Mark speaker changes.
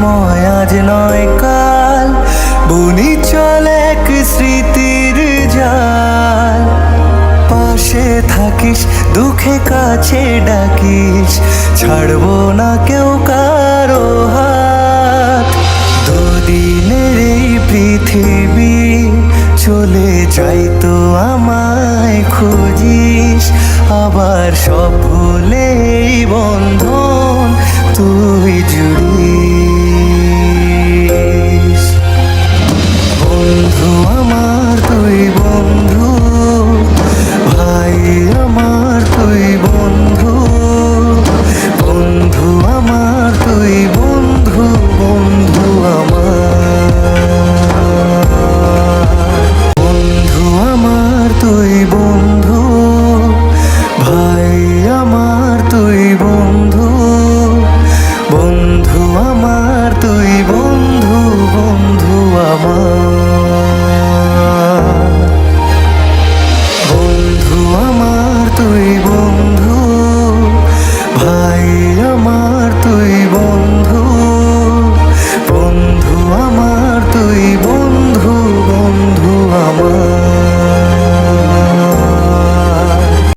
Speaker 1: সময় আজ নয় কাল, বনি চলে এক স্মৃতির জাল। পাশে থাকিস, দুঃখে কাছে ডাকিস, ছাড়বো না কেউ কারও হাত। দুদিনের এই পৃথিবী চলে যাই তো আমায় খুঁজিস, আবার সব ভুলে বন্ধন বন্ধু আমার তুই বন্ধু ভাই আমার তুই বন্ধু বন্ধু আমার